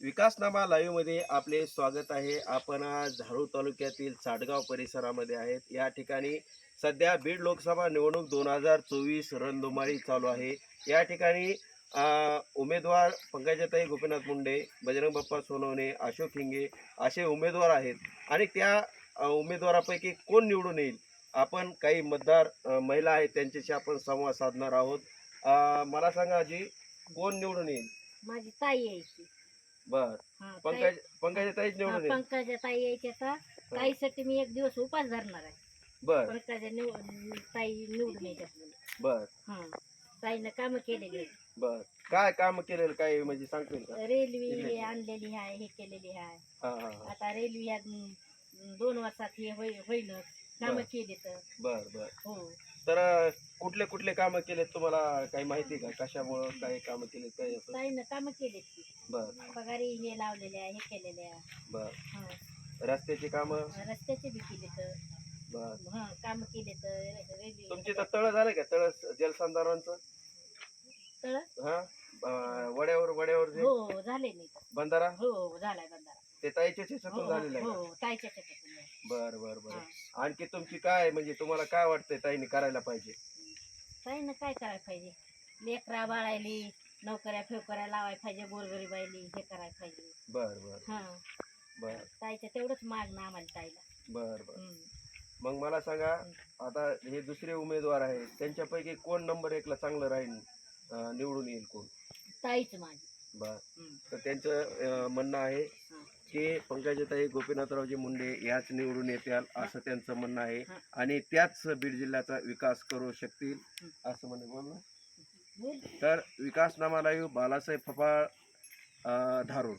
विकासनामा लाईव्हमध्ये आपले स्वागत आहे. आपण आज झाडू तालुक्यातील साडगाव परिसरामध्ये आहेत. या ठिकाणी सध्या बीड लोकसभा निवडणूक दोन हजार चोवीस रणधुमाळी चालू आहे. या ठिकाणी उमेदवार पंकजाताई गोपीनाथ मुंडे बजरंग बाप्पा सोनवणे अशोक हिंगे असे उमेदवार आहेत. आणि त्या उमेदवारापैकी कोण निवडून येईल? आपण काही मतदार महिला आहेत त्यांच्याशी आपण संवाद साधणार आहोत. मला सांगा आजी कोण निवडून येईल? माझी ताई यायची. बर. हा, ताई- पंकज पंकजाताईच हा, निवडून येईल. पंकजा ताई यायच्या का? ताईसाठी मी एक दिवस उपास धरणार आहे. बर. पंकजा निव ताई निवडून यायच्यात बर. हा ताईनं कामं केलेली आहेत. बर. काय काम केलेलं काय म्हणजे सांगतील का? रेल्वे हे आणलेली आहे हे केलेली आहे. हा हा हा. आता रेल्वे ह्या दोन- वर्षात हे होई होईनच कामं बरं. केली तर बर बर. हो. तर कुठले कुठले काम केलेत तुम्हाला? काही माहिती का? कशामुळं काय काम केलेत काय असं? ताईनं कामं केलीत की. बर. पगारी हे लावलेले आहे हे केलेले आहे बर. हा. रस्त्याची कामं? रस्त्याचे बी केले तर बर. हा कामं केले तर रेल्वे तुमची तर तळ झालं का? तळ जलसंधारणाचं? तळ? हा? अं, वड्यावर वड्यावर जे? हो झाले मी. बंधारा? हो झालाय बंधारा. ते ताईच्या हो शेतातून झालेलं आहे का? हो ताईच्या शेतातून. बर बर बर. आणखी तुमची काय म्हणजे तुम्हाला काय वाटतंय ताईने करायला पाहिजे? ताईनं काय करायला पाहिजे? लेकरा बाळायली नोकऱ्या फेकऱ्या लावायला पाहिजे गोरगरीबायली हे करायला पाहिजे. बर बर. हा. बर. ताईचं तेवढंच मागणं आम्हाला ताईला. बर बर. हम्म. मग मला सांगा आता हे दुसरे उमेदवार आहेत त्यांच्यापैकी कोण नंबर एकला चांगलं राहील अं, निवडून येईल कोण? ताईच माझी बर. हम्म. तर त्यांचं अं, म्हणणं आहे हा. हे पंकजाताई गोपीनाथरावजी मुंडे याच निवडून येतील असं त्यांचं म्हणणं आहे. आणि त्याच बीड जिल्ह्याचा विकास करू शकतील असं म्हणे बोल तर विकास तर येऊ बालासाहेब फफाळ धारूर